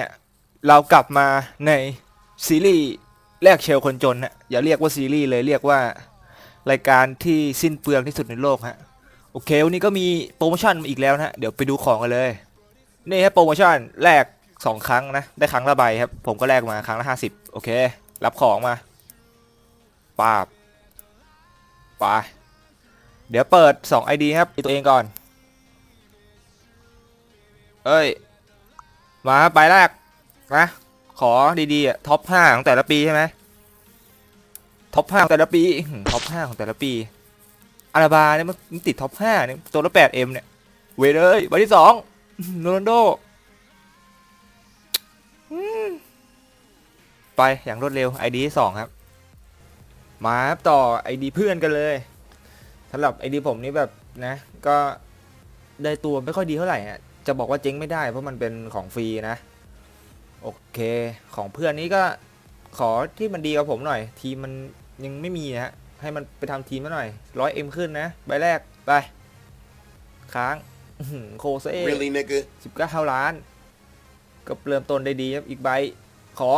ฮะเรากลับมาในซีรีส์แลกเชลคนจนฮะอย่าเรียกว่าซีรีส์เลยเรียกว่ารายการที่สิ้นเปลืองที่สุดในโลกฮะโอเควันนี้ก็มีโปรโมชั่นมาอีกแล้วนะฮะเดี๋ยวไปดูของกันเลย นี่ฮะโปรโมชั่นแลกสองครั้งนะ ได้ครั้งละใบครับ ผมก็แลกมาครั้งละห้าสิบโอเค รับของมาปาบไปเดี๋ยวเปิด 2 ID ครับตัวเองก่อน เอ้ย มาครับใบแรกนะขอดีๆอะท็อปห้าของแต่ละปีใช่ไหมท็อปห้าของแต่ละปีท็อปห้าของแต่ละปีอาราบาเนี่ยมันติดท็อปห้าเนี่ยตัวละแปดเอ็มเนี่ยเวเลยใบที่สองโรนัลโดไปอย่างรวดเร็ว ID ที่สองครับ มาครับต่อ ID เพื่อนกันเลยสำหรับ ID ผมนี่แบบนะ ก็ได้ตัวไม่ค่อยดีเท่าไหร่ฮะ จะบอกว่าเจ๊งไม่ได้เพราะมันเป็นของฟรีนะ โอเค ของเพื่อนนี้ก็ขอที่มันดีกับผมหน่อย ทีมมันยังไม่มีนะฮะให้มันไปทำทีมมาหน่อยร้อยเอ็มขึ้นนะใบแรกไป ค้างอื้อหือโคเซ่ Really, nigga? สิบเก้าล้าน ก็เริ่มต้นได้ดีครับอีกใบ ขอ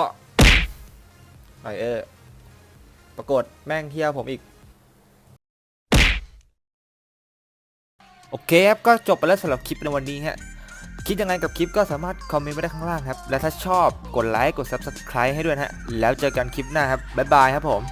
ไอเออ ปรากฏแม่งเที่ยวผมอีก โอเคครับก็จบไปแล้วสำหรับคลิปในวันนี้ฮะคิดยังไงกับคลิปก็สามารถคอมเมนต์ไว้ได้ข้างล่างครับ และถ้าชอบกดไลค์กด Subscribe ให้ด้วยนะฮะ แล้วเจอกันคลิปหน้าครับ บ๊ายบายครับผม